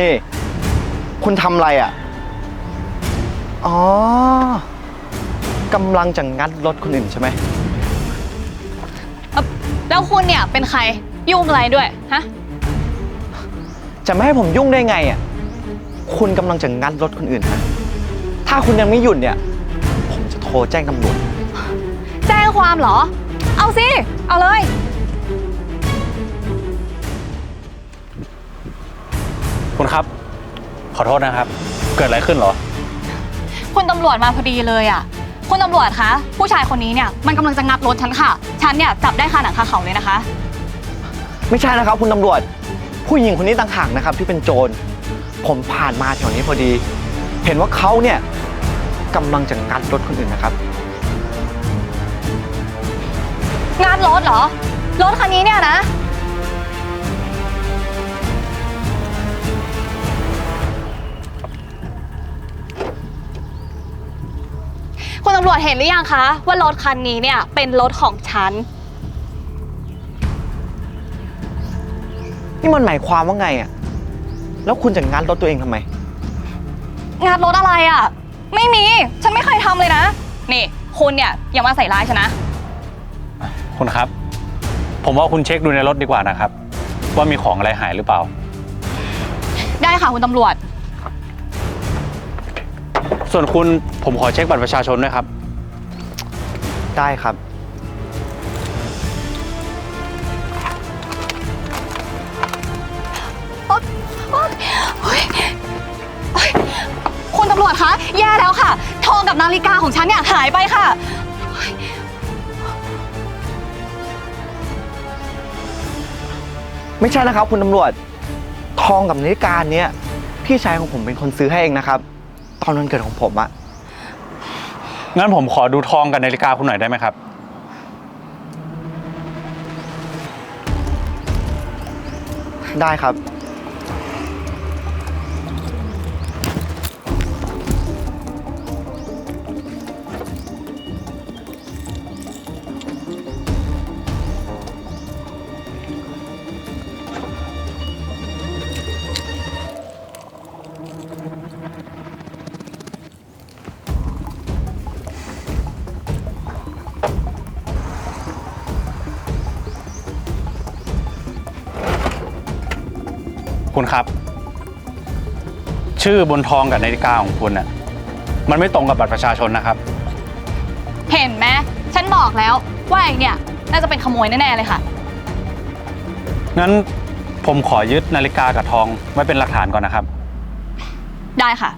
นี่ คุณทำอะไรอะ อ๋อกำลังจะงัดรถคนอื่นใช่ไหม เอ่อแล้วคุณเนี่ยเป็นใครยุ่งอะไรด้วยฮะจะไม่ให้ผมยุ่งได้ไงอะ คุณกำลังจะงัดรถคนอื่นฮะถ้าคุณยังไม่หยุดเนี่ย ผมจะโทรแจ้งตำรวจ แจ้งความเหรอ เอาสิ เอาเลย ขอโทษนะครับ เกิดอะไรขึ้นเหรอ คุณตำรวจมาพอดีเลยอะ คุณตำรวจคะ ผู้ชายคนนี้เนี่ยมันกำลังจะงับรถฉันค่ะ ฉันเนี่ยจับได้คาหนังคาเขาเลยนะคะ ไม่ใช่นะครับ คุณตำรวจ ผู้หญิงคนนี้ต่างหากนะครับ ที่เป็นโจร ผมผ่านมาแถวนี้พอดี เห็นว่าเขาเนี่ยกำลังจะงัดรถคนอื่นนะครับ งานรถเหรอ รถคันนี้เนี่ยนะ คุณตำรวจเห็นหรือยังคะว่ารถคันนี้เนี่ยเป็นรถของฉัน นี่มันหมายความว่าไงอะแล้วคุณจะงัดรถตัวเองทำไม งานรถอะไรอะ ไม่มี ฉันไม่เคยทำเลยนะ นี่ คุณเนี่ยอย่ามาใส่ร้ายฉันนะ คุณครับ ผมว่าคุณเช็คดูในรถดีกว่านะครับ ว่ามีของอะไรหายหรือเปล่า ได้ค่ะคุณตำรวจ ส่วนคุณผมขอเช็คบัตรประชาชนด้วยครับ ได้ครับเฮ้ยเฮ้ยคุณตำรวจคะ แย่แล้วค่ะ ทองกับนาฬิกาของฉันเนี่ยหายไปค่ะ ไม่ใช่นะครับ คุณตำรวจ ทองกับนาฬิกาเนี้ยพี่ชายของผมเป็นคนซื้อให้เองนะครับ ตอนวันเกิดของผมอะงั้นผมขอดูทองกับนาฬิกาคุณหน่อยได้ไหมครับ ได้ครับ คุณครับ ชื่อบนทองกับนาฬิกาของคุณน่ะ มันไม่ตรงกับบัตรประชาชนนะครับ เห็นไหมฉันบอกแล้วว่าไอเนี่ยน่าจะเป็นขโมยแน่ๆเลยค่ะ งั้นผมขอยึดนาฬิกากับทองไว้เป็นหลักฐานก่อนนะครับ ได้ค่ะ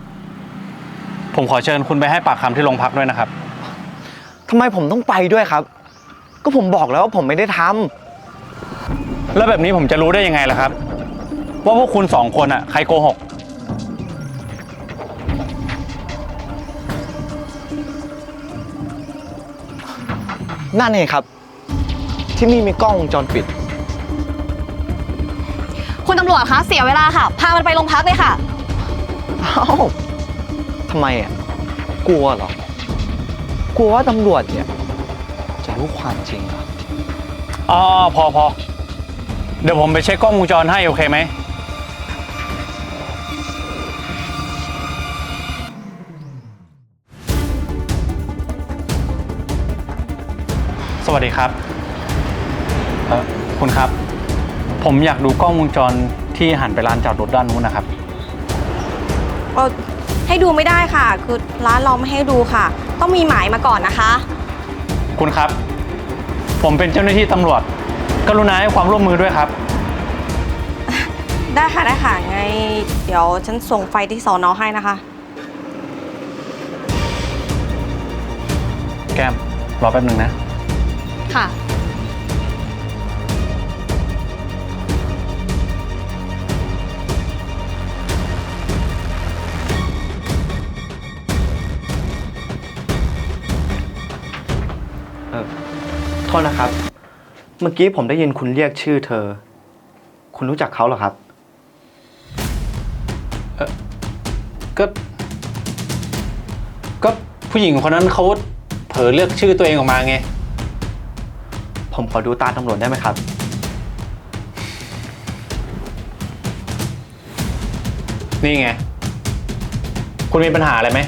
ผมขอเชิญคุณไปให้ปากคำที่โรงพักด้วยนะครับ ทำไมผมต้องไปด้วยครับ ก็ผมบอกแล้วว่าผมไม่ได้ทำ แล้วแบบนี้ผมจะรู้ได้ยังไงล่ะครับ ว่าพวกคุณสองคนอะใครโกหก นั่นเองครับ ที่นี่มีกล้องวงจรปิด คุณตำรวจคะเสียเวลาค่ะ พามันไปโรงพักเลยค่ะ เอ้าทำไมอะ กลัวเหรอ กลัวว่าตำรวจเนี่ย จะรู้ความจริงเหรอ อ๋อพอพอเดี๋ยวผมไปเช็คกล้องวงจรให้ โอเคไหม สวัสดีครับเออคุณครับ ผมอยากดูกล้องวงจรที่หันไปร้านจอดรถด้านนู้นนะครับ เอ่อให้ดูไม่ได้ค่ะ คือร้านเราไม่ให้ดูค่ะ ต้องมีหมายมาก่อนนะคะ คุณครับ ผมเป็นเจ้าหน้าที่ตำรวจ กรุณาให้ความร่วมมือด้วยครับ ได้ค่ะได้ค่ะไง เดี๋ยวฉันส่งไฟที่สอนอให้นะคะ แก้ม รอแป๊บหนึ่งนะ ค่ะ เออโทษนะครับ เมื่อกี้ผมได้ยินคุณเรียกชื่อเธอ คุณรู้จักเขาเหรอครับ ก็ ก็ผู้หญิงคนนั้นเขาเผลอเลือกชื่อตัวเองออกมาไง ผมขอดูตาตำรวจได้ไหมครับ นี่ไง คุณมีปัญหาอะไรไหม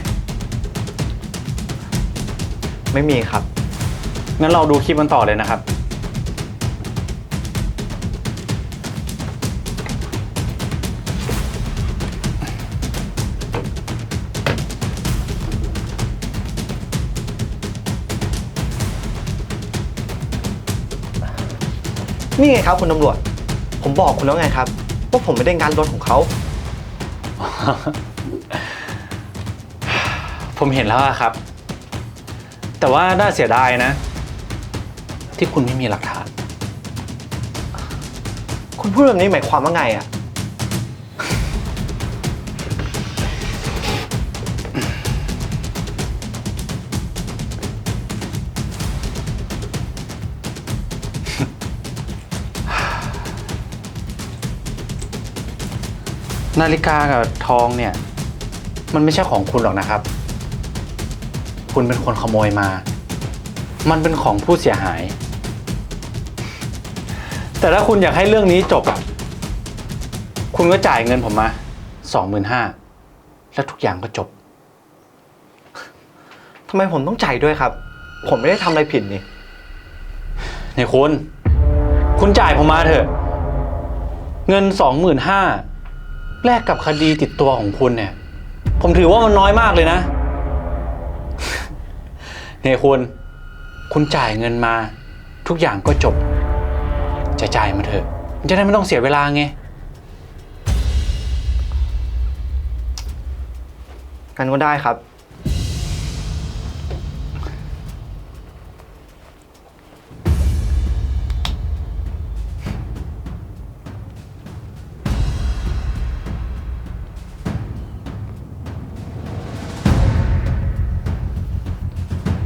ไม่มีครับ งั้นเราดูคลิปกันต่อเลยนะครับ นี่ไงครับคุณตำรวจ ผมบอกคุณแล้วไงครับว่าผมไม่ได้งานรถของเขา ผมเห็นแล้วอะครับ แต่ว่าน่าเสียดายนะ ที่คุณไม่มีหลักฐาน คุณพูดแบบนี้หมายความว่าไงอะ นาฬิกากับทองเนี่ย มันไม่ใช่ของคุณหรอกนะครับ คุณเป็นคนขโมยมา มันเป็นของผู้เสียหาย แต่ถ้าคุณอยากให้เรื่องนี้จบอะคุณก็จ่ายเงินผมมาสองหมื่นห้าแล้วทุกอย่างก็จบ ทำไมผมต้องจ่ายด้วยครับ ผมไม่ได้ทำอะไรผิดนี่นี่คุณ คุณจ่ายผมมาเถอะ เงินสองหมื่นห้า แลกกับคดีติดตัวของคุณเนี่ย ผมถือว่ามันน้อยมากเลยนะนี่คุณ คุณจ่ายเงินมา ทุกอย่างก็จบ จะจ่ายมาเถอะมันจะได้ไม่ต้องเสียเวลาไง กันก็ได้ครับ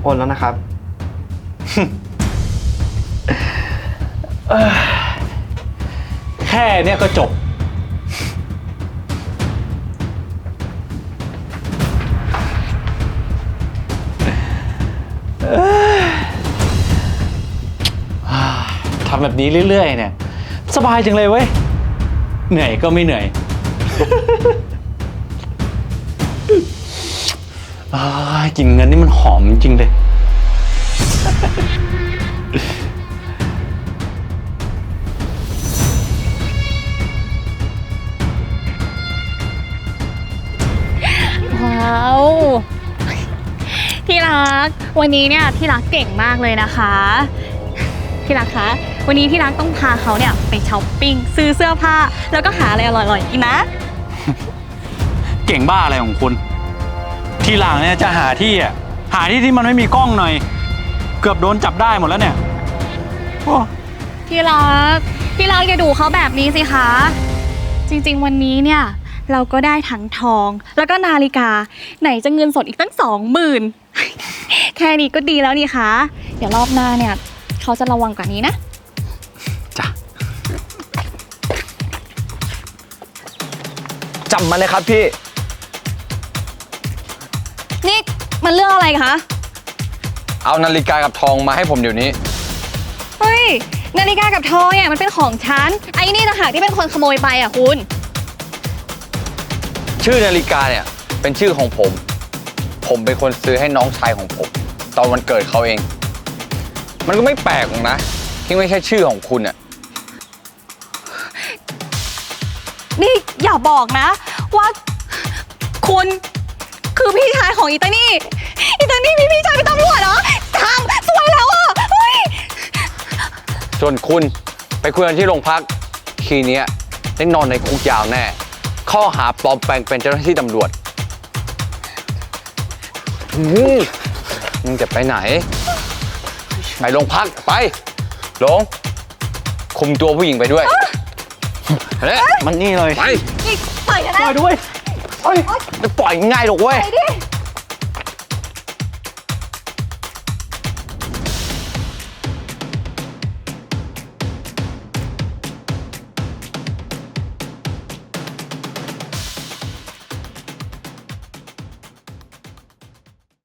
โอนแล้วนะครับ แค่เนี้ยก็จบ ทำแบบนี้เรื่อยๆเนี่ย สบายจังเลยเว้ย เหนื่อยก็ไม่เหนื่อย อ่ากินเงินนี่มันหอมจริงเลย ว้าว ที่รัก วันนี้เนี่ยที่รักเก่งมากเลยนะคะ ที่รักคะ วันนี้ที่รักต้องพาเขาเนี่ยไปช้อปปิ้งซื้อเสื้อผ้า แล้วก็หาอะไรอร่อยๆกินนะ เก่งบ้าอะไรของคุณ ทีหลังเนี่ยจะหาที่อะหาที่ที่มันไม่มีกล้องหน่อย เกือบโดนจับได้หมดแล้วเนี่ยโอ้ที่รักที่รักอย่าดูเขาแบบนี้สิคะ จริงๆ วันนี้เนี่ย เราก็ได้ทั้งทอง แล้วก็นาฬิกา ไหนจะเงินสดอีกตั้งสองหมื่นแค่นี้ก็ดีแล้วนี่คะเดี๋ยวรอบหน้าเนี่ย เขาจะระวังกว่านี้นะ จ้ะจำมาเลยครับพี่ นี่มันเรื่องอะไรคะ เอานาฬิกากับทองมาให้ผมเดี๋ยวนี้ เฮ้ย นาฬิกากับทองเนี่ยมันเป็นของฉัน ไอ้นี่ต่างหากที่เป็นคนขโมยไปอะคุณ ชื่อนาฬิกาเนี่ยเป็นชื่อของผม ผมเป็นคนซื้อให้น้องชายของผม ตอนวันเกิดเขาเอง มันก็ไม่แปลกหรอกนะ ที่ไม่ใช่ชื่อของคุณอะนี่อย่าบอกนะ ว่าคุณ คือพี่ชายของอีตานี่ อีตานี่มีพี่ชายเป็นตำรวจเหรอทางสวยแล้วอะเฮ้ยส่วนคุณไปคุยกันที่โรงพัก ทีเนี้ยได้นอนในคุกยาวแน่ ข้อหาปลอมแปลงเป็นเจ้าหน้าที่ตำรวจอืมมึงจะไปไหน ไปโรงพักไปหลงคุมตัวผู้หญิงไปด้วยเฮ้ยมันนี่เลย ไป นี่ปล่อยฉันนะ ปล่อยด้วย เฮ้ยจะปล่อยง่ายหรอกเว้ย ไปดิ